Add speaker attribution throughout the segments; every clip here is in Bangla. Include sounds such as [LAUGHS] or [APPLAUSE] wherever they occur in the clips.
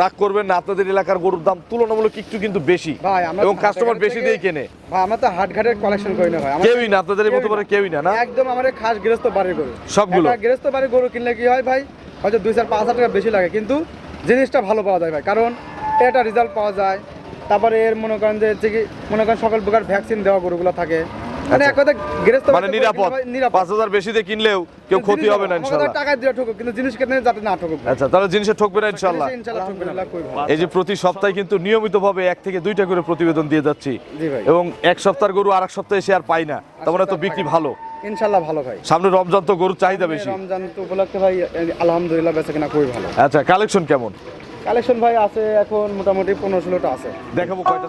Speaker 1: রাগ করবেন না আপনাদের এলাকার গরুর দাম তুলনামূলক একটু কিন্তু বেশি। এবং কাস্টমার বেশি দিয়েই কেনে।
Speaker 2: ভাই আমরা তো হাট ঘাটের কালেকশন করি না ভাই।
Speaker 1: কেউই না আপনাদের মতো করে কেউই না না?
Speaker 2: একদম আমাদের খাস গৃহস্থ বাড়ির গরু।
Speaker 1: সবগুলো?
Speaker 2: গৃহস্থ বাড়ির গরু কিনলে কি হয় ভাই? হয়তো দুই চার পাঁচ হাজার টাকা বেশি লাগে। কিন্তু জিনিসটা ভালো পাওয়া যায় ভাই। কারণ এটা রেজাল্ট পাওয়া যায়। তারপরে এর মনে করেন যে মনে করেন সকল প্রকার ভ্যাকসিন দেওয়া গরুগুলো থাকে। মানে এক কথা গৃহস্থ
Speaker 1: মানে নিরাপদ। পাঁচ হাজার কিনলেও কেউ ক্ষতি হবে না
Speaker 2: আমাদের
Speaker 1: ইনশাল্লাহ।
Speaker 2: টাকা দিয়ে ঠকুক কিন্তু জিনিস কিনে যাতে না ঠকুক।
Speaker 1: আচ্ছা তাহলে জিনিসে ঠকবে না
Speaker 2: না,
Speaker 1: এই যে প্রতি সপ্তাহে কিন্তু নিয়মিতভাবে এক থেকে দুইটা করে প্রতিবেদন দিয়ে যাচ্ছি। এবং এক সপ্তাহের গরু আর এক সপ্তাহে এসে আর পাই না। তার মানে তো বিক্রি ভালো।
Speaker 2: ইনশাল্লাহ ভালো ভাই।
Speaker 1: সামনে রমজান তো গরুর চাহিদা বেশি।
Speaker 2: রমজান তো উপলক্ষে ভাই আলহামদুলিল্লাহ বেচা কিনা খুবই ভালো।
Speaker 1: আচ্ছা কালেকশন কেমন?
Speaker 2: কালেকশন ভাই আছে এখন মোটামুটি পনেরো ষোলোটা আছে।
Speaker 1: দেখাবো কয়টা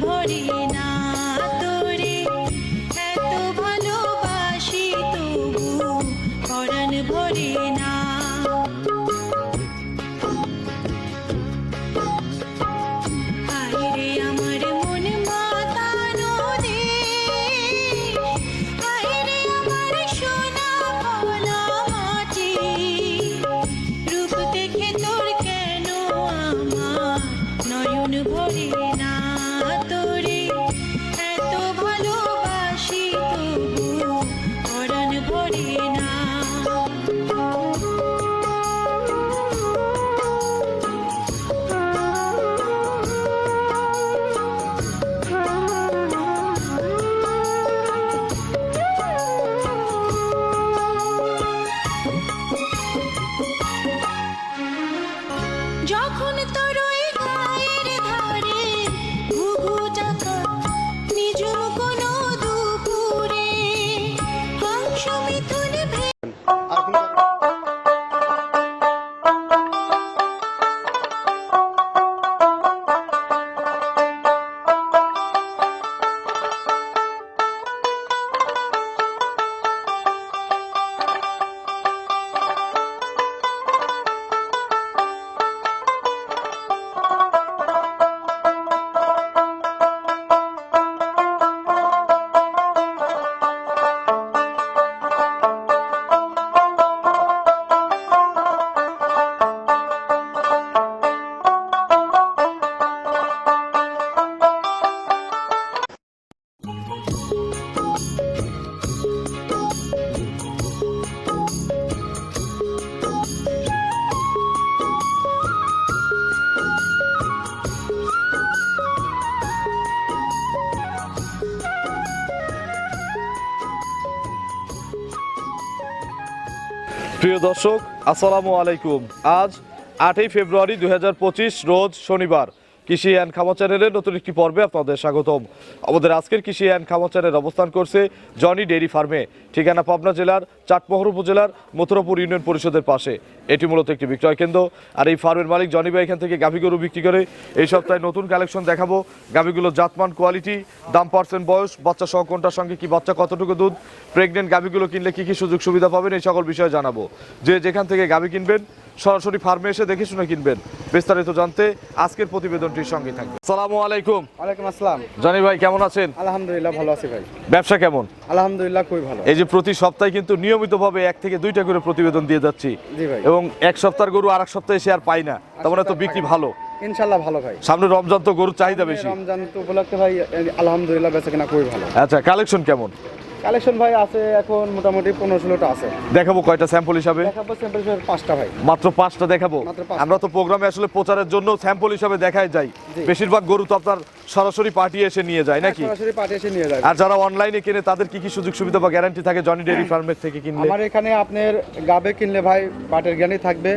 Speaker 3: ভরে না। yeah.
Speaker 1: প্রিয় দর্শক আসসালামু আলাইকুম। আজ আটই ফেব্রুয়ারি দু হাজার পঁচিশ রোজ শনিবার। কৃষি অ্যান্ড খামার চ্যানেলের নতুন একটি পর্বে আপনাদের স্বাগতম। আমাদের আজকের কৃষি অ্যান্ড চ্যানেল অবস্থান করছে জনি ডেইরি ফার্মে, ঠিকানা পাবনা জেলার চাটমোহর উপজেলার মথুরাপুর ইউনিয়ন পরিষদের পাশে। এটি মূলত একটি বিক্রয় কেন্দ্র। আর এই ফার্মের মালিক জনি ভাই এখান থেকে গাভী গরু বিক্রি করে এই সপ্তাহে নতুন কালেকশন দেখাবো। গাভীগুলোর জাতমান, কোয়ালিটি, দাম, পার্সেন্ট, বয়স বাচ্চা সহ কোনটার সঙ্গে কি বাচ্চা, কতটুকু দুধ, প্রেগনেন্ট গাভীগুলো কিনলে কি কি সুযোগ সুবিধা পাবেন, এই সকল বিষয়ে জানাব। যে যেখান থেকে গাভী কিনবেন সরাসরি ফার্মে এসে দেখে শুনে কিনবেন। বিস্তারিত জানতে আজকের প্রতিবেদনটির সঙ্গে থাকবে সালামু আলাইকুম।
Speaker 2: ওয়ালাইকুম আসসালাম।
Speaker 1: জানি ভাই কেমন আছেন?
Speaker 2: আলহামদুলিল্লাহ ভালো আছি ভাই।
Speaker 1: ব্যবসা কেমন?
Speaker 2: আলহামদুলিল্লাহ খুবই ভালো।
Speaker 1: এই যে প্রতি সপ্তাহে কিন্তু নিয়মিতভাবে এক থেকে দুইটা করে প্রতিবেদন দিয়ে যাচ্ছি। এবং এক সপ্তাহের গরু আর এক সপ্তাহে এসে আর পাই না। তার মানে তো বিক্রি ভালো।
Speaker 2: ইনশাল্লাহ ভালো ভাই।
Speaker 1: সামনে রমজান তো গরুর চাহিদা বেশি।
Speaker 2: রমজান তো উপলক্ষে ভাই আলহামদুলিল্লাহ বেঁচে কিনা খুবই ভালো।
Speaker 1: আচ্ছা কালেকশন কেমন?
Speaker 2: কালেকশন ভাই আছে এখন মোটামুটি পনেরো ষোলোটা আছে।
Speaker 1: দেখাবো কয়টা স্যাম্পল হিসাবে?
Speaker 2: দেখাবো স্যাম্পল হিসাবে পাঁচটা ভাই।
Speaker 1: মাত্র পাঁচটা দেখাবো। আমরা তো প্রোগ্রামে আসলে প্রচারের জন্য স্যাম্পল হিসাবে দেখাই যাই। বেশিরভাগ গরু তো আপনার সরাসরি পার্টি এসে নিয়ে যায় নাকি?
Speaker 2: সরাসরি পাঠে এসে নিয়ে যায়।
Speaker 1: আর যারা অনলাইনে কিনে তাদের কি কি সুযোগ সুবিধা বা গ্যারান্টি থাকে? জনি ডেয়ারি ফার্মের থেকে কিনলে?
Speaker 2: আমার এখানে আপনার গাবে কিনলে ভাই পাটের গ্যারান্টি থাকবে।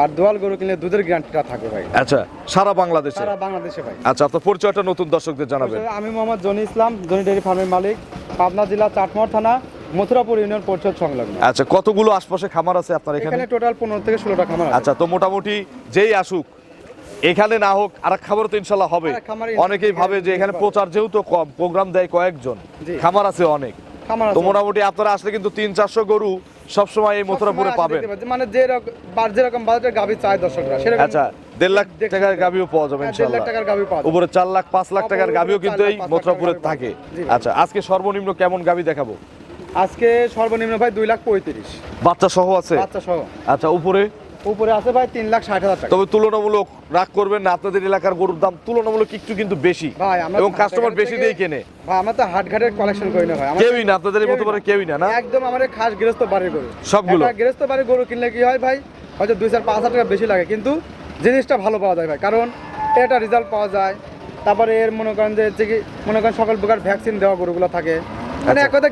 Speaker 2: আর দোয়াল গরু কিনলে দুধের গ্যারান্টিটা থাকবে ভাই।
Speaker 1: আচ্ছা সারা বাংলাদেশে?
Speaker 2: সারা বাংলাদেশে ভাই।
Speaker 1: আচ্ছা আপনার পরিচয়টা নতুন দর্শকদের জানাবেন।
Speaker 2: আমি মোহাম্মদ জনি ইসলাম জনি ডেয়ারি ফার্মের মালিক পাবনা জেলা চাটমোহর থানা মথুরাপুর ইউনিয়ন পরিষদ সংলগ্ন।
Speaker 1: আচ্ছা কতগুলো আশপাশে খামার আছে আপনার এখানে?
Speaker 2: এখানে টোটাল পনেরো থেকে ষোলোটা খামার
Speaker 1: আচ্ছা তো মোটামুটি যেই আসুক এখানে না হোক আর খাবার তো ইনশাল্লাহ হবে। অনেকেই ভাবে যে এখানে প্রচার যেহেতু কম প্রোগ্রাম দেয় কয়েকজন। খামার আছে অনেক।
Speaker 2: খামার
Speaker 1: তো
Speaker 2: আছে
Speaker 1: মোটামুটি আপনারা আসলে কিন্তু তিন চারশো গরু সবসময় এই মথুরাপুরে পাবেন।
Speaker 2: মানে যে রকম যেরকম বাজারের গাবি চায় দর্শকরা সেরকম
Speaker 1: আচ্ছা দেড় লাখ টাকার গাবিও পাওয়া যাবে
Speaker 2: হ্যাঁ, যায়।
Speaker 1: উপরে চার লাখ পাঁচ লাখ টাকার গাবিও কিন্তু এই মথুরাপুরে থাকে। আচ্ছা আজকে সর্বনিম্ন কেমন গাবি দেখাবো?
Speaker 2: আজকে সর্বনিম্ন ভাই দুই লাখ পঁয়ত্রিশ।
Speaker 1: বাচ্চা সহ আছে?
Speaker 2: বাচ্চা সহ।
Speaker 1: আচ্ছা উপরে?
Speaker 2: উপরে আছে ভাই তিন লাখ ষাট হাজার টাকা।
Speaker 1: তবে তুলনামূলক রাগ করবেন না আপনাদের এলাকার গরুর দাম তুলনামূলক একটু কিন্তু বেশি।
Speaker 2: ভাই আমরা
Speaker 1: এবং কাস্টমার বেশি দিয়ে কেনে।
Speaker 2: ভাই আমরা তো হাট ঘাটের কালেকশন করি না ভাই।
Speaker 1: কেউই না আপনাদের মতো করে কেউই না না।
Speaker 2: একদম আমাদের খাস গৃহস্থ বাড়ির গরু।
Speaker 1: সবগুলো?
Speaker 2: গৃহস্থ বাড়ির গরু কিনলে কি হয় ভাই? হয়তো দুই চার পাঁচ হাজার টাকা বেশি লাগে। কিন্তু জিনিসটা ভালো পাওয়া যায় ভাই। কারণ এটা রেজাল্ট পাওয়া যায়। তারপরে এর মনে করেন যে মনে করেন সকল প্রকার ভ্যাকসিন দেওয়া গরুগুলো থাকে। মানে এক কথা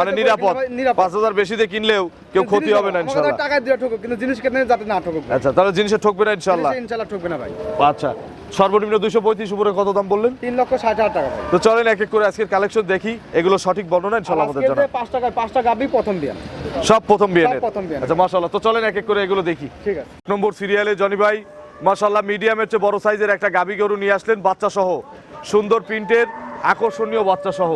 Speaker 1: মানে নিরাপদ। পাঁচ হাজার বেশি দিয়ে কিনলেও কেউ ক্ষতি হবে না
Speaker 2: আমাদের
Speaker 1: ইনশাল্লাহ।
Speaker 2: টাকা দিয়ে ঠকুক কিন্তু জিনিস কেনে যাতে না ঠকুক।
Speaker 1: আচ্ছা তাহলে জিনিসে ঠকবে না ইনশাল্লাহ
Speaker 2: জিনিসে ইনশাল্লাহ। ঠকবে না ভাই।
Speaker 1: আচ্ছা সর্বনিম্ন দুইশো পঁয়ত্রিশ উপরে কত দাম বললেন?
Speaker 2: তিন লক্ষ ষাট হাজার টাকা
Speaker 1: তো চলেন এক এক করে আজকের কালেকশন দেখি এগুলো সঠিক বর্ণনা ইনশাল্লাহ আমাদের
Speaker 2: আজকে যে
Speaker 1: জানান
Speaker 2: পাঁচ পাঁচটা গাবি প্রথম বিয়ান।
Speaker 1: সব প্রথম বিয়ানের। আচ্ছা মাশাল্লাহ তো চলেন এক এক করে এগুলো দেখি।
Speaker 2: ঠিক আছে।
Speaker 1: নম্বর সিরিয়ালে জনি ভাই মাশাল্লাহ মিডিয়ামের চেয়ে বড় সাইজের একটা গাবি গরু নিয়ে আসলেন বাচ্চা সহ সুন্দর প্রিন্টের আকর্ষণীয় বাচ্চা সহ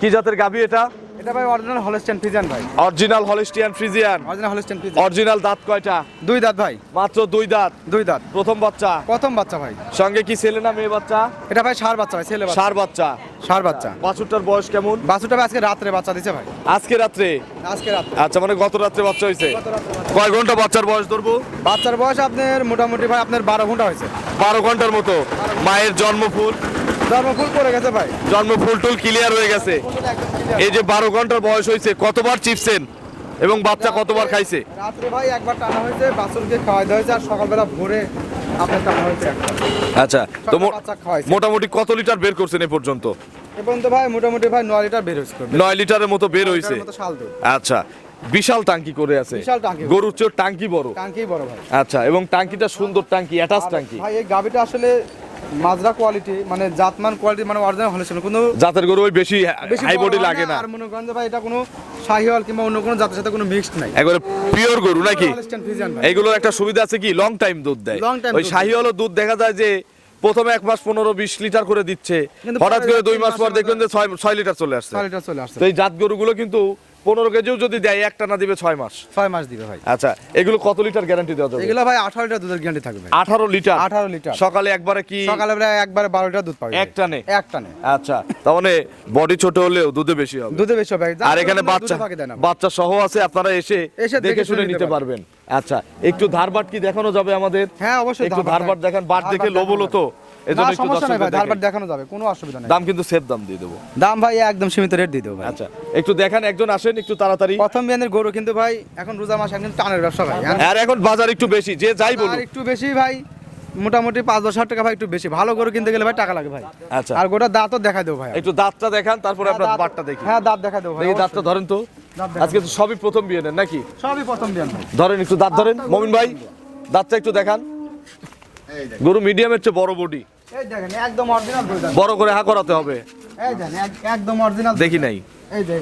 Speaker 1: কি জাতের গাবি এটা?
Speaker 2: এটা ভাই অরিজিনাল হলস্টেন ফিজান ভাই।
Speaker 1: Original Holstein Friesian
Speaker 2: original Holstein Friesian
Speaker 1: original দাঁত কয়টা?
Speaker 2: দুই দাঁত ভাই।
Speaker 1: মাত্র দুই দাঁত।
Speaker 2: দুই দাঁত।
Speaker 1: প্রথম বাচ্চা?
Speaker 2: প্রথম বাচ্চা ভাই।
Speaker 1: সঙ্গে কি ছেলে না মেয়ে বাচ্চা?
Speaker 2: এটা ভাই সার বাচ্চা ভাই ছেলে বাচ্চা।
Speaker 1: সার বাচ্চা।
Speaker 2: সার বাচ্চা।
Speaker 1: বাছুরটার বয়স কেমন?
Speaker 2: বাছুরটা ভাই আজকে রাত্রে বাচ্চা দিছে ভাই।
Speaker 1: আজকে রাত্রে?
Speaker 2: আজকে রাত্রে।
Speaker 1: আচ্ছা মানে গত রাত্রে বাচ্চা হয়েছে কয় ঘণ্টা বাচ্চার বয়স ধরবো?
Speaker 2: বাচ্চার বয়স আপনার মোটামুটি ভাই আপনার বারো ঘণ্টা হয়েছে।
Speaker 1: বারো ঘণ্টার মতো। মায়ের জন্মফুল?
Speaker 2: জন্মফুল পড়ে গেছে ভাই।
Speaker 1: জন্মফুল টুল ক্লিয়ার হয়ে গেছে। এই যে বারো ঘণ্টার বয়স হয়েছে কতবার চিপছেন? এবং বাচ্চা কতবার খাইছে?
Speaker 2: রাত্রে ভাই একবার টানা হয়েছে বাছুরকে খাওয়াই দেওয়া হয়েছে আর সকালবেলা ভোরে আপনার টানা হয়েছে
Speaker 1: আচ্ছা তো মোটামুটি কত লিটার বের করছেন এ পর্যন্ত?
Speaker 2: এ পর্যন্ত ভাই মোটামুটি ভাই নয় লিটার বের হয়েছে।
Speaker 1: নয় লিটারের মতো বের হয়েছে। আচ্ছা বিশাল টাঙ্কি করে আছে।
Speaker 2: বিশাল টাঙ্কি।
Speaker 1: গরুর চেয়ে টাঙ্কি বড়।
Speaker 2: টাঙ্কি বড় ভাই।
Speaker 1: আচ্ছা এবং টাঙ্কিটা সুন্দর টাঙ্কি অ্যাটাচ টাঙ্কি।
Speaker 2: ভাই এই গাবিটা আসলে মাজরা কোয়ালিটি মানে জাতমান কোয়ালিটি মানে অরিজিনাল হলেছিল কোনো
Speaker 1: জাতের গরু ওই বেশি হাই
Speaker 2: বডি
Speaker 1: লাগে না
Speaker 2: আর মনে করেন ভাই এটা কোনো শাহিওয়াল কিংবা অন্য কোনো জাতের সাথে কোনো মিক্সড নাই।
Speaker 1: একবারে পিওর গরু নাকি। এইগুলোর একটা সুবিধা আছে কি? লং টাইম দুধ দেয়। ওই
Speaker 2: দুধ
Speaker 1: শাহিওয়ালও দুধ দেখা যায় যে প্রথমে এক মাস পনেরো বিশ লিটার করে দিচ্ছে হঠাৎ করে দুই মাস পর দেখবেন যে ছয় ছয় লিটার চলে আসছে।
Speaker 2: ছয় লিটার চলে আসছে।
Speaker 1: তো এই জাত গরুগুলো কিন্তু পনেরো কেজিও যদি দেয় একটা না দিবে ছয় মাস।
Speaker 2: ছয় মাস দিবে ভাই।
Speaker 1: আচ্ছা এগুলো কত লিটার গ্যারান্টি দেওয়া যাবে?
Speaker 2: এগুলো ভাই আঠারো লিটার দুধের গ্যারান্টি থাকবে
Speaker 1: আঠারো লিটার?
Speaker 2: আঠারো লিটার।
Speaker 1: সকালে একবারে কি
Speaker 2: সকালে একবারে বারো লিটার দুধ পাবে
Speaker 1: এক টানে?
Speaker 2: এক টানে
Speaker 1: আচ্ছা তার মানে বডি ছোট হলেও দুধে বেশি হবে।
Speaker 2: দুধে বেশি হবে।
Speaker 1: আর এখানে বাচ্চা বাচ্চা সহ আছে আপনারা এসে
Speaker 2: এসে
Speaker 1: দেখে শুনে নিতে পারবেন। আচ্ছা একটু ধারবাট কি দেখানো যাবে আমাদের?
Speaker 2: হ্যাঁ অবশ্যই
Speaker 1: একটু ধারবাট দেখেন বাট দেখে লোবলো তো এজন্য একটু
Speaker 2: সমস্যা নাই ভাই ধারবার দেখানো। যাবে কোনো অসুবিধা নাই।
Speaker 1: দাম কিন্তু সেফ দাম দিয়ে দেবো।
Speaker 2: দাম ভাই একদম সীমিত রেট দিয়ে দেবো ভাই।
Speaker 1: আচ্ছা একটু দেখান একজন আসেন একটু তাড়াতাড়ি।
Speaker 2: প্রথম বিয়ানের গরু কিন্তু ভাই এখন রোজা মাস টানের ব্যবসা ভাই।
Speaker 1: আর এখন বাজার একটু বেশি যে যাই বলুন
Speaker 2: একটু বেশি ভাই মোটামুটি পাঁচ দশ হাজার টাকা ভাই একটু বেশি। ভালো গরু কিনতে গেলে ভাই টাকা লাগে ভাই।
Speaker 1: আচ্ছা।
Speaker 2: আর গোটা দাঁতও দেখা দেবো ভাই।
Speaker 1: একটু দাঁতটা দেখান তারপরে আপনার
Speaker 2: দাঁত-
Speaker 1: বাটটা দেখি।
Speaker 2: হ্যাঁ দাঁত দেখা দেবো ভাই
Speaker 1: দাঁতটা ধরেন তো। আজকে তো সবই প্রথম বিয়ে নেন নাকি?
Speaker 2: সবই প্রথম ভাই
Speaker 1: ধরেন একটু দাঁত ধরেন। মমিন ভাই দাঁতটা একটু দেখান। গরু মিডিয়ামের চেয়ে বড় বডি
Speaker 2: এই দেখেন একদম অরিজিনাল
Speaker 1: বড় করে হা করাতে হবে।
Speaker 2: এই দেখেন এক- একদম অরিজিনাল
Speaker 1: দেখি নাই।
Speaker 2: এই এই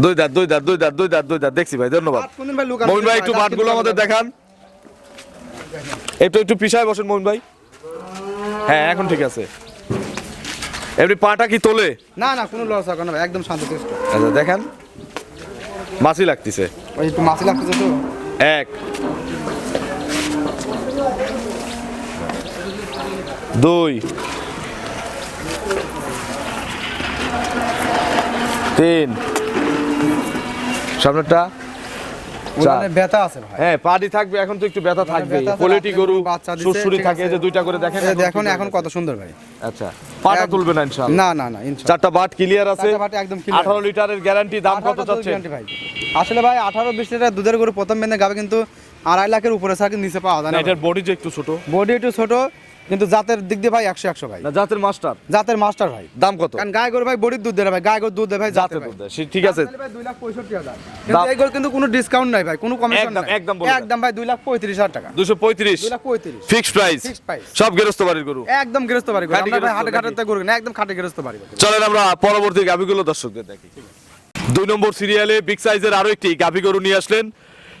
Speaker 1: দুই দাঁত দুই দাঁত দুই দাঁত দুই দাঁত দুই দাঁত। দেখছি ভাই ধন্যবাদ। মমিন ভাই একটু বাটগুলো আমাদের দেখান। একটু একটু পিছায় বসেন মমিন ভাই। হ্যাঁ এখন ঠিক আছে। এমনি পাটা কি তোলে?
Speaker 2: না না কোনো লস হবে না একদম শান্ত
Speaker 1: আচ্ছা দেখেন। মাছি লাগতেছে।
Speaker 2: ওই একটু মাছি লাগতেছে তো।
Speaker 1: এক। দুই। তিন। সামনেরটা?
Speaker 2: ওখানে ব্যথা আছে ভাই।
Speaker 1: হ্যাঁ থাকবে এখন তো একটু ব্যথা থাকবে কোয়ালিটি গরু
Speaker 2: ঠিক
Speaker 1: থাকে যে দুইটা করে দেখেন
Speaker 2: দেখুন এখন কত সুন্দর ভাই।
Speaker 1: আচ্ছা পাটা তুলবে না ইনশাআল্লাহ
Speaker 2: না না না ইনশাআল্লাহ
Speaker 1: চারটা বাট ক্লিয়ার আছে।
Speaker 2: একদম clear।
Speaker 1: 18 লিটারের গ্যারান্টি দাম কত
Speaker 2: 18 ভাই। আসলে ভাই আঠারো বিশ লিটার দুধের গরু প্রথম গাবে কিন্তু আড়াই লাখের উপরে সার্কিট নিচে পাওয়া যায়
Speaker 1: না
Speaker 2: না
Speaker 1: এটার বডি যে একটু ছোট।
Speaker 2: বডি একটু ছোট। কিন্তু জাতের দিক দিয়ে ভাই একশো একশো ভাই।
Speaker 1: না জাতের মাস্টার।
Speaker 2: জাতের মাস্টার ভাই।
Speaker 1: দাম কত?
Speaker 2: কারণ গায়ে গরু ভাই বডির দুধ দেয় ভাই গায়ে গরু দুধ দেয় ভাই
Speaker 1: জাতের দুধ দেয়। ঠিক আছে।
Speaker 2: তাহলে ভাই দুই লাখ পঁয়ষট্টি হাজার। কিন্তু এই গরু কিন্তু কোনো ডিসকাউন্ট নাই ভাই কোনো কমিশন
Speaker 1: একদম-
Speaker 2: নাই।
Speaker 1: একদম
Speaker 2: একদম ভাই দুই লাখ পঁয়ত্রিশ হাজার টাকা।
Speaker 1: দুশো পঁয়ত্রিশ।
Speaker 2: দুই লাখ পঁয়ত্রিশ।
Speaker 1: ফিক্সড প্রাইস সব গেরস্ত বাড়ির গরু।
Speaker 2: একদম গৃহস্থ বাড়ি গরু। আমরা ভাই হাটে ঘাটে গরু না একদম খাটে গৃহস্থ বাড়ি গরু।
Speaker 1: চলেন আমরা পরবর্তী গাভিগুলো দর্শকদের দেখি। দুই নম্বর সিরিয়ালে বিগ সাইজের আরও একটি গাভি গরু নিয়ে আসলেন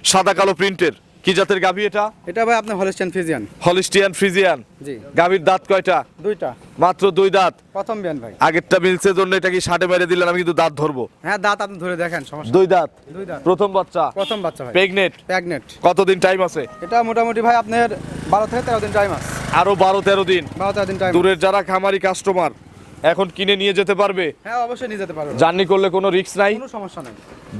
Speaker 1: সাদা কালো প্রিন্টের কি জাতের গাভি এটা?
Speaker 2: এটা ভাই আপনার হলিস্টিয়ান ফ্রিজিয়ান
Speaker 1: হলিস্টিয়ান ফ্রিজিয়ান
Speaker 2: জি।
Speaker 1: গাভির দাঁত কয়টা?
Speaker 2: দুইটা।
Speaker 1: মাত্র দুই দাঁত?
Speaker 2: প্রথম বিয়ান ভাই।
Speaker 1: আগেরটা মিলছে জন্য এটা কি ষাটে মেরে দিলেন? আমি কিন্তু দাঁত ধরবো।
Speaker 2: হ্যাঁ দাঁত আপনি ধরে দেখেন সমস্যা
Speaker 1: দুই দাঁত?
Speaker 2: দুই দাঁত।
Speaker 1: প্রথম বাচ্চা?
Speaker 2: প্রথম বাচ্চা ভাই।
Speaker 1: প্রেগনেট
Speaker 2: প্যাগনেট
Speaker 1: কতদিন টাইম আছে?
Speaker 2: এটা মোটামুটি ভাই আপনার বারো থেকে তেরো দিন টাইম আছে।
Speaker 1: আরও বারো তেরো দিন।
Speaker 2: বারো তেরো দিন টাইম
Speaker 1: দূরের যারা খামারি কাস্টমার এখন কিনে নিয়ে যেতে পারবে?
Speaker 2: হ্যাঁ অবশ্যই নিয়ে যেতে পারবেন
Speaker 1: জার্নি করলে কোনো রিস্ক নাই?
Speaker 2: কোনো সমস্যা নেই।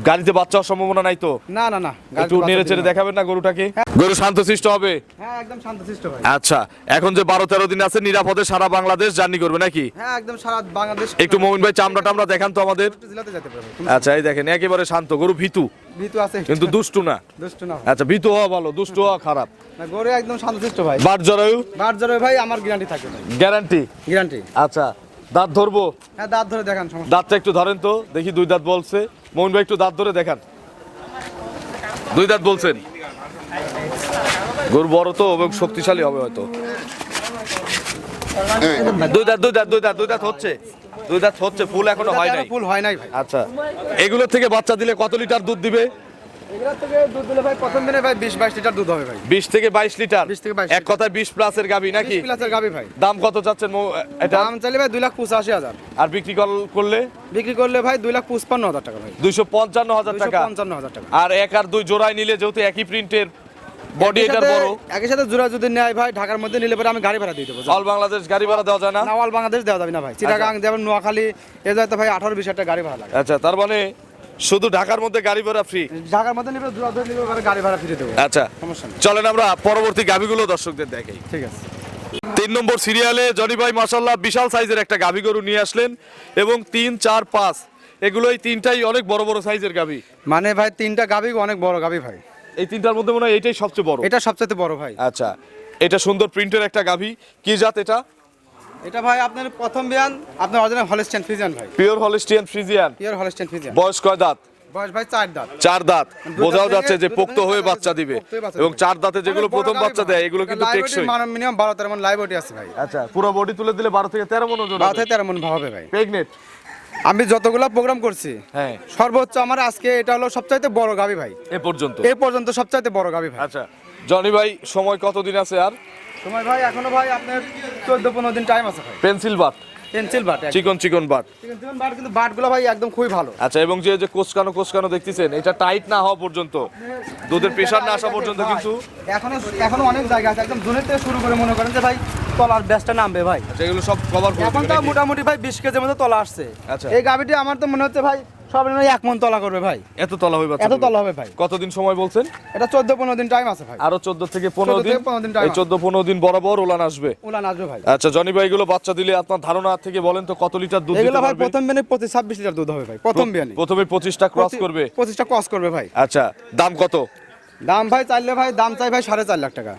Speaker 1: গাড়িতে বাচ্চা হওয়ার সম্ভাবনা নাই তো?
Speaker 2: না না না
Speaker 1: একটু নেড়ে চেড়ে দেখাবেন না গরুটাকে? গরু শান্তশিষ্ট হবে?
Speaker 2: হ্যাঁ একদম শান্তশিষ্ট ভাই।
Speaker 1: আচ্ছা এখন যে বারো তেরো দিন আছে নিরাপদে সারা বাংলাদেশ জার্নি করবে নাকি?
Speaker 2: হ্যাঁ একদম সারা বাংলাদেশ
Speaker 1: একটু মমিন ভাই চামড়া টামড়া দেখান তো আমাদের।
Speaker 2: জেলাতে যেতে পারবে
Speaker 1: আচ্ছা এই দেখেন একেবারে শান্ত। গরু ভীতু।
Speaker 2: ভীতু আছে।
Speaker 1: কিন্তু দুষ্টু না।
Speaker 2: দুষ্ট না।
Speaker 1: আচ্ছা ভীতু হওয়া ভালো দুষ্টু হওয়া খারাপ।
Speaker 2: না গরু একদম শান্তশিষ্ট ভাই।
Speaker 1: বাট জরায়ু?
Speaker 2: বার জরে ভাই আমার গ্যারান্টি থাকে
Speaker 1: গ্যারান্টি
Speaker 2: গ্যারান্টি
Speaker 1: আচ্ছা। দাঁত ধরবো?
Speaker 2: হ্যাঁ দাঁত ধরে দেখান সমস্যা
Speaker 1: দাঁতটা একটু ধরেন তো দেখি দুই দাঁত বলছে। মোহন ভাই একটু দাঁত ধরে দেখান। দুই দাঁত বলছেন। গরু বড় তো এবং শক্তিশালী হবে হয়তো। দুই দাঁত দুই দাঁত দুই দাঁত দুই দাঁত হচ্ছে। দুই দাঁত হচ্ছে ফুল এখনও হয় নাই।
Speaker 2: ফুল হয় নাই ভাই।
Speaker 1: আচ্ছা এগুলোর থেকে বাচ্চা দিলে কত লিটার দুধ দিবে?
Speaker 2: বিশ
Speaker 1: থেকে বাইশ লিটার?
Speaker 2: 20 থেকে 22
Speaker 1: এক কথায় বিশ গাবি নাকি?
Speaker 2: গাবি ভাই।
Speaker 1: দাম কত চাচ্ছেন
Speaker 2: দাম চাইলে ভাই দুই লাখ পঁচাশি হাজার।
Speaker 1: আর বিক্রি করলে?
Speaker 2: বিক্রি করলে ভাই দুই লাখ পঁচপান্ন হাজার টাকা ভাই।
Speaker 1: দুইশো পঞ্চান্ন হাজার টাকা।
Speaker 2: পঞ্চান্ন হাজার টাকা।
Speaker 1: আর এক আর দুই জোড়ায় নিলে যেহেতু একই প্রিন্টের বডি এটার বড়।
Speaker 2: একই সাথে জোড়া যদি নেয় ভাই ঢাকার মধ্যে নিলে পরে আমি গাড়ি ভাড়া দিয়ে দেবো
Speaker 1: অল বাংলাদেশ গাড়ি ভাড়া দেওয়া যায় না?
Speaker 2: নাওয়াল বাংলাদেশ দেওয়া যাবে না ভাই। চিটাগাং যেমন নোয়াখালী এ যাতে ভাই আঠারো বিশ হাজার গাড়ি ভাড়া লাগে।
Speaker 1: আচ্ছা তার মানে শুধু ঢাকার মধ্যে গাড়ি ভাড়া ফ্রি
Speaker 2: ঢাকার মধ্যে ধরে নিলে পরে গাড়ি ভাড়া ফিরে দেবো।
Speaker 1: আচ্ছা
Speaker 2: সমস্যা নেই।
Speaker 1: চলেন আমরা পরবর্তী গাভিগুলো দর্শকদের দেখাই।
Speaker 2: ঠিক আছে।
Speaker 1: তিন নম্বর সিরিয়ালে জনি ভাই মাসাল্লাহ বিশাল সাইজের একটা গাভি গরু নিয়ে আসলেন এবং তিন চার পাঁচ এগুলো এই তিনটাই অনেক বড় বড় সাইজের গাভি।
Speaker 2: মানে ভাই তিনটা গাভি অনেক বড় গাভি ভাই।
Speaker 1: এই তিনটার মধ্যে মনে হয় এটাই সবচেয়ে বড়?
Speaker 2: এটা সবচেয়ে বড় ভাই।
Speaker 1: আচ্ছা এটা সুন্দর প্রিন্টের একটা গাভি। কি জাত এটা?
Speaker 2: এটা ভাই আপনার প্রথম বিয়ান আপনার অরিজিনাল হলস্টেন ফিজিয়ান ভাই।
Speaker 1: Pure Holstein Friesian
Speaker 2: pure Holstein Friesian
Speaker 1: বয়স কয় দাঁত?
Speaker 2: বয়স ভাই চার দাঁত।
Speaker 1: চার দাঁত। বোঝাও যাচ্ছে যে পোক্ত হয়ে বাচ্চা দিবে। এবং চার দাঁতে যেগুলো প্রথম বাচ্চা দেয় এগুলো কিন্তু টেকসই।
Speaker 2: ওয়েটের মিনিমাম বারো তেরো মন লাইভ ওটি আছে ভাই।
Speaker 1: আচ্ছা পুরো বডি তুলে দিলে বারো থেকে তেরো মন ওজন
Speaker 2: বারো থেকে তেরো মন হবে ভাই। আমি যতগুলো প্রোগ্রাম করছি
Speaker 1: হ্যাঁ।
Speaker 2: সর্বোচ্চ আমার আজকে এটা হলো সবচাইতে বড় গাবি ভাই।
Speaker 1: এ পর্যন্ত?
Speaker 2: এই পর্যন্ত সবচাইতে বড় গাবি ভাই।
Speaker 1: আচ্ছা জনি ভাই সময় কতদিন আছে আর?
Speaker 2: সময় ভাই এখনও ভাই আপনার চোদ্দ পনেরো দিন টাইম আছে ভাই।
Speaker 1: পেন্সিল বাট
Speaker 2: পেন্সিল বাট
Speaker 1: চিকন চিকন বাট
Speaker 2: চিকেন বাট কিন্তু বাটগুলো ভাই একদম খুবই ভালো।
Speaker 1: আচ্ছা এবং যে যে কোচকানো কোচকানো দেখতেছেন এটা টাইট না হওয়া পর্যন্ত। দুধের প্রেশার না আসা পর্যন্ত কিন্তু
Speaker 2: এখনও এখনও অনেক জায়গা আছে। একদম জোনের থেকে শুরু করে মনে করেন যে ভাই তলার ব্যাসটা নামবে ভাই।
Speaker 1: আচ্ছা এগুলো সব কভার
Speaker 2: এখন তো মোটামুটি ভাই বিশ কেজির মতো তলা আসছে।
Speaker 1: আচ্ছা।
Speaker 2: এই গাভিটি আমার তো মনে হচ্ছে ভাই সব এক মন তলা করবে ভাই।
Speaker 1: এত তলা হইবা
Speaker 2: এত তলা হবে ভাই।
Speaker 1: কতদিন সময় বলছেন?
Speaker 2: এটা চোদ্দ পনেরো দিন টাইম আছে ভাই।
Speaker 1: আরও চোদ্দ থেকে পনেরো দিন?
Speaker 2: 15 দিন
Speaker 1: এই চোদ্দ পনেরো দিন বরাবর ওলান আসবে।
Speaker 2: উলান আসবে ভাই।
Speaker 1: আচ্ছা জনি ভাই এগুলো বাচ্চা দিলে আপনার ধারণা থেকে বলেন তো কত লিটার দুধ
Speaker 2: এগুলো
Speaker 1: দিতে
Speaker 2: ভাই প্রথম বিয়ানে পঁচিশ ছাব্বিশ লিটার দুধ হবে ভাই প্রথম বিয়ানে।
Speaker 1: প্রথমে পঁচিশটা ক্রস করবে।
Speaker 2: পঁচিশটা ক্রস করবে ভাই।
Speaker 1: আচ্ছা দাম কত?
Speaker 2: দাম ভাই চাইলে ভাই দাম চাই ভাই সাড়ে চার লাখ টাকা।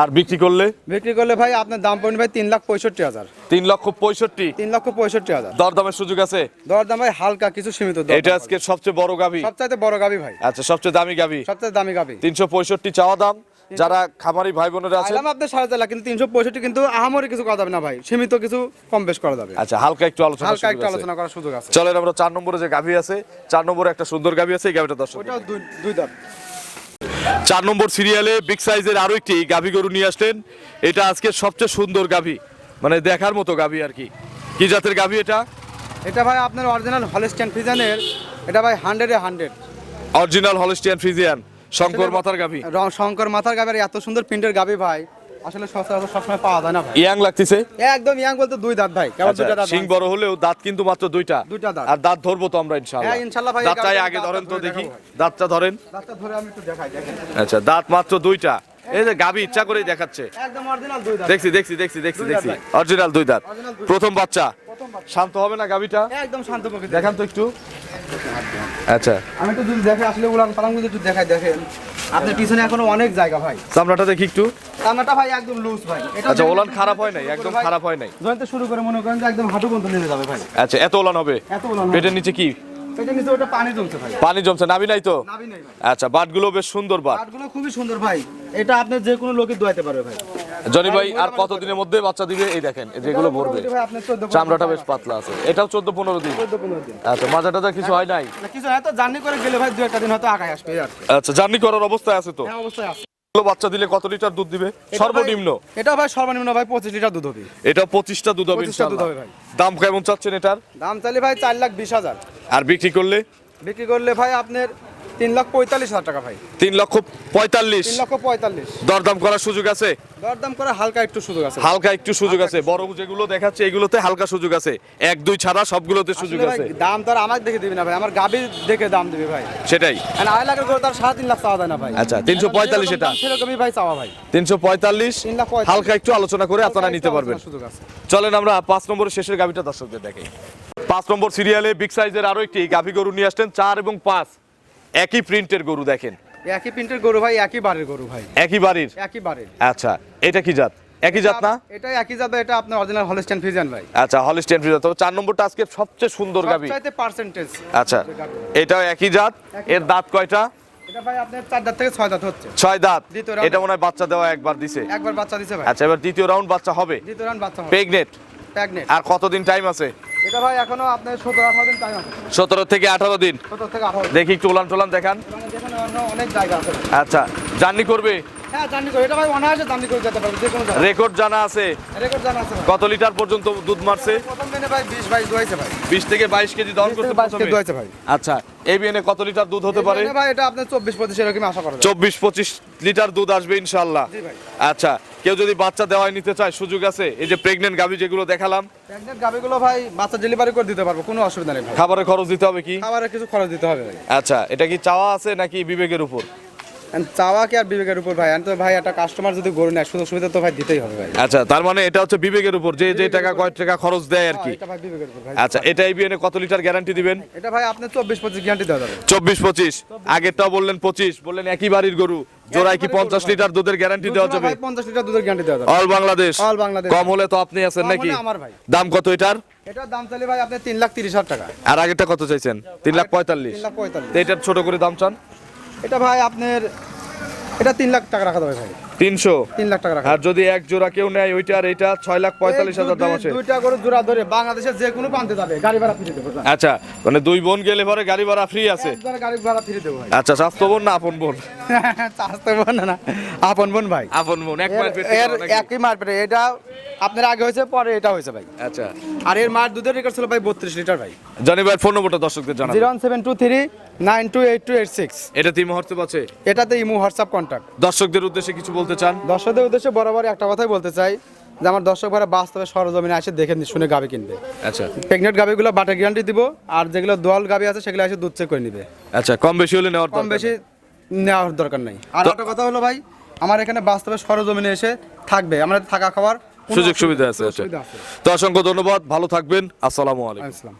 Speaker 1: আর বিক্রি করলে?
Speaker 2: বিক্রি করলে ভাই আপনার দাম পড়বে ভাই তিন লাখ পঁয়ষট্টি হাজার।
Speaker 1: তিন লক্ষ পঁয়ষট্টি?
Speaker 2: তিন লক্ষ পঁয়ষট্টি হাজার।
Speaker 1: দরদামের সুযোগ আছে?
Speaker 2: দরদাম ভাই হালকা কিছু সীমিত
Speaker 1: এটা আজকে সবচেয়ে বড় গাভি।
Speaker 2: সবচাইতে বড় গাবি ভাই।
Speaker 1: আচ্ছা সবচেয়ে দামি গাভি।
Speaker 2: সবচেয়ে দামি গাবি
Speaker 1: তিনশো পঁয়ষট্টি চাওয়া দাম। যারা খামারি ভাই বোনেরা আছে
Speaker 2: আইলাম আপনার সাড়ে চার লাখ কিন্তু তিনশো পঁয়ষট্টি কিন্তু আহামরি কিছু করা যাবে না ভাই। সীমিত কিছু কম বেশ করা যাবে।
Speaker 1: আচ্ছা হালকা একটু আলোচনা
Speaker 2: হালকা একটু আলোচনা করার সুযোগ আছে।
Speaker 1: চলেন আমরা চার নম্বরে যে গাভি আছে চার নম্বরে একটা সুন্দর গাভি আছে এই গাভিটা দর্শক
Speaker 2: ওইটাও দুই দুই দাঁত।
Speaker 1: চার নম্বর সিরিয়ালে বিগ সাইজের আরও একটি গাভী গরু নিয়ে আসলেন। এটা আজকে সবচেয়ে সুন্দর গাভী। মানে দেখার মতো গাভী আর কি। কি জাতের গাভী এটা?
Speaker 2: এটা ভাই আপনার অরিজিনাল হলেস্টিয়ান ফিজানের এটা ভাই হান্ড্রেডে হান্ড্রেড
Speaker 1: অরিজিনাল হলেস্টিয়ান ফ্রিজিয়ান শঙ্কর মাথার গাভী।
Speaker 2: রং শঙ্কর মাথার গাভী এত সুন্দর প্রিন্টের গাভী ভাই। আসলে সচরাচর সবসময় পাওয়া যায় না ভাই।
Speaker 1: ইয়াং লাগতেছে?
Speaker 2: একদম ইয়াং বলতে দুই দাঁত ভাই। কেমন দুইটা দাঁত
Speaker 1: সিং বড় হলেও দাঁত কিন্তু মাত্র দুইটা।
Speaker 2: দুইটা দাঁত।
Speaker 1: আর দাঁত ধরবো তো আমরা ইনশাআল্লাহ।
Speaker 2: হ্যাঁ, ইনশাআল্লাহ ভাই,
Speaker 1: দাঁতটাই আগে ধরেন তো দেখি। দাঁতটা ধরেন।
Speaker 2: দাঁতটা ধরে আমি একটু দেখাই দেখেন।
Speaker 1: আচ্ছা দাঁত মাত্র দুইটা। এই যে গাভি ইচ্ছা করেই দেখাচ্ছে।
Speaker 2: একদম অরিজিনাল দুই দাঁত।
Speaker 1: দেখছি দেখছি দেখছি দেখছি দেখছি। অরিজিনাল দুই দাঁত। প্রথম বাচ্চা। শান্ত হবে না গাভিটা?
Speaker 2: একদম শান্ত
Speaker 1: দেখান তো একটু। আচ্ছা।
Speaker 2: আমি তো যদি দেখে আসলে উলান পালাং যদি একটু দেখাই দেখেন। আপনার পিছনে এখনও অনেক জায়গা ভাই।
Speaker 1: চামড়াটা দেখি একটু।
Speaker 2: চামড়াটা ভাই একদম লুজ ভাই।
Speaker 1: আচ্ছা ওলান খারাপ হয় নাই? একদম খারাপ হয় নাই?
Speaker 2: জয়েন্ট শুরু করে মনে করেন যে একদম হাঁটু পর্যন্ত নেমে যাবে ভাই।
Speaker 1: আচ্ছা এত ওলান হবে?
Speaker 2: এত উলান
Speaker 1: পেটের নিচে কি?
Speaker 2: পানি জমছে
Speaker 1: নাবি নাই তো? আচ্ছা বাটগুলো বেশ সুন্দর বাট
Speaker 2: কাঠগুলো খুবই সুন্দর ভাই। এটা আপনি যে কোনো লোকে দোয়াইতে পারবে ভাই।
Speaker 1: জনি ভাই আর কত দিনের মধ্যে বাচ্চা দিবে? এই দেখেন যেগুলো ভরবে।
Speaker 2: এটা ভাই আপনার 14
Speaker 1: চামড়াটা বেশ পাতলা আছে। এটাও চোদ্দ পনেরো দিন?
Speaker 2: 14 15 দিন।
Speaker 1: আচ্ছা মাজাটা তো কিছু হয় নাই?
Speaker 2: কিছু হয়তো জার্নি করে গেলে ভাই দু একটা দিন হয়তো আগায় আসবে।
Speaker 1: আচ্ছা জার্নি করার অবস্থায় আছে তো?
Speaker 2: হ্যাঁ অবশ্যই আছে।
Speaker 1: বাচ্চা দিলে কত লিটার দুধ দিবে? সর্বনিম্ন?
Speaker 2: এটা ভাই সর্বনিম্ন ভাই পঁচিশ লিটার দুধ হবে।
Speaker 1: এটা পঁচিশটা দুধ হবে
Speaker 2: দুধ হবে ভাই।
Speaker 1: দাম কেমন চাচ্ছেন এটার?
Speaker 2: দাম চাইলে ভাই চার লাখ বিশ হাজার।
Speaker 1: আর বিক্রি করলে?
Speaker 2: বিক্রি করলে ভাই আপনার তিন লাখ পঁয়তাল্লিশ হাজার টাকা ভাই।
Speaker 1: তিন লক্ষ পঁয়তাল্লিশ?
Speaker 2: তিন লক্ষ পঁয়তাল্লিশ।
Speaker 1: দরদাম করার সুযোগ আছে?
Speaker 2: দরদাম করে হালকা একটু সুযোগ আছে।
Speaker 1: হালকা একটু সুযোগ আছে। বড় যেগুলো দেখাচ্ছে এগুলোতে হালকা সুযোগ আছে। এক দুই ছাড়া সবগুলোতে সুযোগ আছে।
Speaker 2: দাম তো আর আমাকে দেখে দিবি না ভাই আমার গাবি দেখে দাম দিবি ভাই।
Speaker 1: সেটাই।
Speaker 2: আর আড়াই লাখের করে তার সাড়ে তিন লাখ চাওয়া যায় না ভাই।
Speaker 1: আচ্ছা, 345 এটা।
Speaker 2: সেরকমই ভাই চাওয়া ভাই।
Speaker 1: তিনশো পঁয়তাল্লিশ? হালকা একটু আলোচনা করে আপনারা নিতে পারবেন।
Speaker 2: সুযোগ আছে।
Speaker 1: চলেন আমরা পাঁচ নম্বরের শেষের গাভিটা দর্শকদের দেখাই। পাঁচ নম্বর সিরিয়ালে বিগ সাইজের আরও একটি গাভি গরু নিয়ে আসতেন চার এবং পাঁচ। একই প্রিন্টের গরু দেখেন।
Speaker 2: একই প্রিন্টের গরু ভাই একই বাড়ির গরু ভাই।
Speaker 1: একই বাড়ির?
Speaker 2: একই বাড়ির।
Speaker 1: আচ্ছা এটা কি জাত? একই জাত না?
Speaker 2: এটা একই যাবে এটা আপনার অরিজিনাল হলস্টাইন ফিজিয়ান ভাই।
Speaker 1: আচ্ছা হলিস্টিয়ান ফ্রিজ তবে চার নম্বরটা আজকে সবচেয়ে সুন্দর
Speaker 2: সবচাইতে পার্সেন্টেজ
Speaker 1: আচ্ছা এটাও একই জাত। এর দাঁত কয়টা?
Speaker 2: এটা ভাই আপনার চার দাঁত থেকে ছয় দাঁত হচ্ছে।
Speaker 1: ছয় দাঁত। এটা মনে হয় বাচ্চা দেওয়া একবার দিছে।
Speaker 2: একবার বাচ্চা দিছে ভাই।
Speaker 1: আচ্ছা এবার দ্বিতীয় রাউন্ড বাচ্চা হবে।
Speaker 2: দ্বিতীয় রান বাচ্চা হবে।
Speaker 1: প্রেগনেট
Speaker 2: প্যাগনেট
Speaker 1: আর কতদিন টাইম আছে?
Speaker 2: এটা ভাই এখনও আপনার সতেরো আঠারো দিন টাইম আছে।
Speaker 1: সতেরো থেকে আঠারো দিন।
Speaker 2: সতেরো থেকে আঠারো দিন।
Speaker 1: দেখি একটু উলান টোলান দেখান।
Speaker 2: অনেক জায়গা আছে।
Speaker 1: আচ্ছা জার্নি করবে?
Speaker 2: হ্যাঁ জার্নি করে এটা ভাই অনায়াসে জার্নি করে যেতে পারবে যে কোনো
Speaker 1: রেকর্ড জানা আছে।
Speaker 2: রেকর্ড জানা আছে
Speaker 1: কত লিটার পর্যন্ত দুধ মারছে?
Speaker 2: প্রথম দিনে ভাই বিশ বাইশ দোয়াইছে ভাই।
Speaker 1: বিশ থেকে বাইশ কেজি দহন করতে
Speaker 2: বাইশ কেজি দোয়াইছে ভাই।
Speaker 1: আচ্ছা এই বিএনে কত লিটার দুধ হতে পারে?
Speaker 2: ভাই এটা আপনার চব্বিশ পঁচিশ এরকম আশা করা যায়।
Speaker 1: চব্বিশ পঁচিশ লিটার দুধ আসবে ইনশাল্লাহ
Speaker 2: জি ভাই।
Speaker 1: আচ্ছা কেউ যদি বাচ্চা দেওয়াই নিতে চায় সুযোগ আছে? এই যে প্রেগনেন্ট গাভি যেগুলো দেখালাম।
Speaker 2: প্যাগনেট গাবিগুলো ভাই বাচ্চা ডেলিভারি করে দিতে পারব কোনো অসুবিধা নেই
Speaker 1: খাবারের খরচ দিতে হবে কি?
Speaker 2: খাবারের কিছু খরচ দিতে হবে ভাই।
Speaker 1: আচ্ছা এটা কি চাওয়া আছে নাকি বিবেকের উপর?
Speaker 2: চাওয়া কি আর বিবেকের উপর ভাই? তো ভাই একটা কাস্টমার যদি গরু নেয় সুযোগ সুবিধা তো ভাই দিতেই হবে ভাই।
Speaker 1: আচ্ছা তার মানে এটা হচ্ছে বিবেকের উপর যে যে টাকা কয় টাকা খরচ দেয় আর কি।
Speaker 2: হ্যাঁ,
Speaker 1: আচ্ছা এটা এই কত লিটার গ্যারান্টি দিবেন?
Speaker 2: এটা ভাই আপনি চব্বিশ পঁচিশ গ্যারান্টি দেওয়া যাবে।
Speaker 1: চব্বিশ পঁচিশ। আগেরটাও বললেন পঁচিশ বললেন একই বাড়ির গরু। জোড়ায় কি
Speaker 2: বাড়ির
Speaker 1: পঞ্চাশ
Speaker 2: গরু,
Speaker 1: লিটার দুধের গ্যারান্টি দেওয়া যাবে?
Speaker 2: ভাই পঞ্চাশ লিটার দুধের গ্যারান্টি দেওয়া যাবে।
Speaker 1: All Bangladesh
Speaker 2: all Bangladesh.
Speaker 1: কম হলে তো আপনি আছেন নাকি। দাম কত এটার?
Speaker 2: এটার দাম চাইলে ভাই আপনি তিন লাখ তিরিশ হাজার টাকা।
Speaker 1: আর আগেরটা কত চাইছেন? তিন লাখ পঁয়তাল্লিশ।
Speaker 2: তিন লাখ পঁয়তাল্লিশ।
Speaker 1: তো এটার ছোট করে দাম চান?
Speaker 2: এটা ভাই আপনার এটা তিন লাখ টাকা রাখা যাবে ভাই।
Speaker 1: তিনশো।
Speaker 2: তিন লাখ টাকা
Speaker 1: আর যদি এক জোড়া কেউ নেয় ওইটা আর এটা ছয় লাখ পঁয়তাল্লিশ হাজার দাম আছে।
Speaker 2: দুইটা করে জোড়া ধরে বাংলাদেশের যে কোনো প্রান্তে যাবে গাড়ি ভাড়া ফিরে দেবো।
Speaker 1: আচ্ছা মানে দুই বোন গেলে পরে গাড়ি ভাড়া ফ্রি আছে?
Speaker 2: গাড়ি ভাড়া ফিরে দেবো
Speaker 1: আচ্ছা স্বাস্থ্য বোন না আপন বোন? [LAUGHS]
Speaker 2: চাষতে বোন না না। আপন বোন ভাই।
Speaker 1: আপন বোন এক
Speaker 2: এর-
Speaker 1: মায়ের পেট থেকে
Speaker 2: এর একই মার পেটে এটা আপনার আগে হয়েছে পরে এটা হয়েছে ভাই।
Speaker 1: আচ্ছা।
Speaker 2: আর এর মার দুধের রেকর্ড ছিল ভাই বত্রিশ লিটার ভাই।
Speaker 1: জনি ভাই ফোন নম্বরটা দর্শকদের
Speaker 2: zero seven two three nine two eight two eight six. এটাতে ইমো হোয়াটসঅ্যাপ কন্ট্যাক্ট
Speaker 1: দর্শকদের উদ্দেশ্যে কিছু বলতে চান?
Speaker 2: দর্শকদের উদ্দেশ্যে বরাবর একটা কথাই বলতে চাই যে আমার দর্শক ভাইরা বাস্তবে সরজমিনে এসে দেখে শুনে গাবি কিনবে।
Speaker 1: আচ্ছা।
Speaker 2: প্রেগনেন্ট গাবিগুলো বাটার গ্যারান্টি দিব আর যেগুলো দোয়াল গাবি আছে সেগুলো এসে দুধ চেক করে নিবে।
Speaker 1: আচ্ছা কম বেশি হলে নেওয়ার
Speaker 2: কম বেশি নেওয়ার দরকার নেই। আর একটা কথা হলো ভাই আমার এখানে বাস্তবে সরজমিনে এসে থাকবে আমাদের থাকা খাওয়ার
Speaker 1: সুযোগ সুবিধা আছে আচ্ছা। তো অসংখ্য ধন্যবাদ ভালো থাকবেন আসসালামু আলাইকুম।